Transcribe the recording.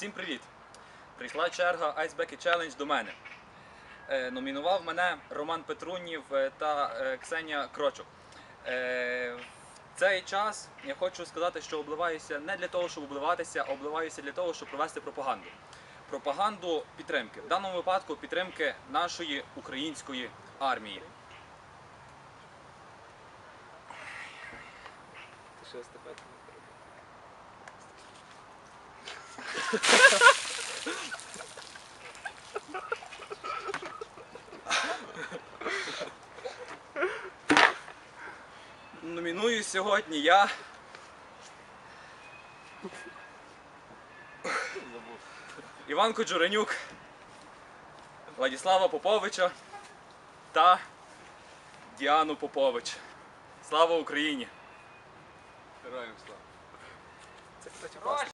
Всім привіт! Прийшла черга Ice Bucket Challenge до мене. Е, номінував мене Роман Петрунів е, та е, Ксенія Крочок. В цей час я хочу сказати, що обливаюся не для того, щоб обливатися, а обливаюся для того, щоб провести пропаганду. Пропаганду підтримки. В даному випадку підтримки нашої української армії. Ти що естафету? Номіную сьогодні я. Іван Коджуренюк, Владислава Поповича та Діану Попович. Слава Україні! Героям слава. Це, кстати, класно.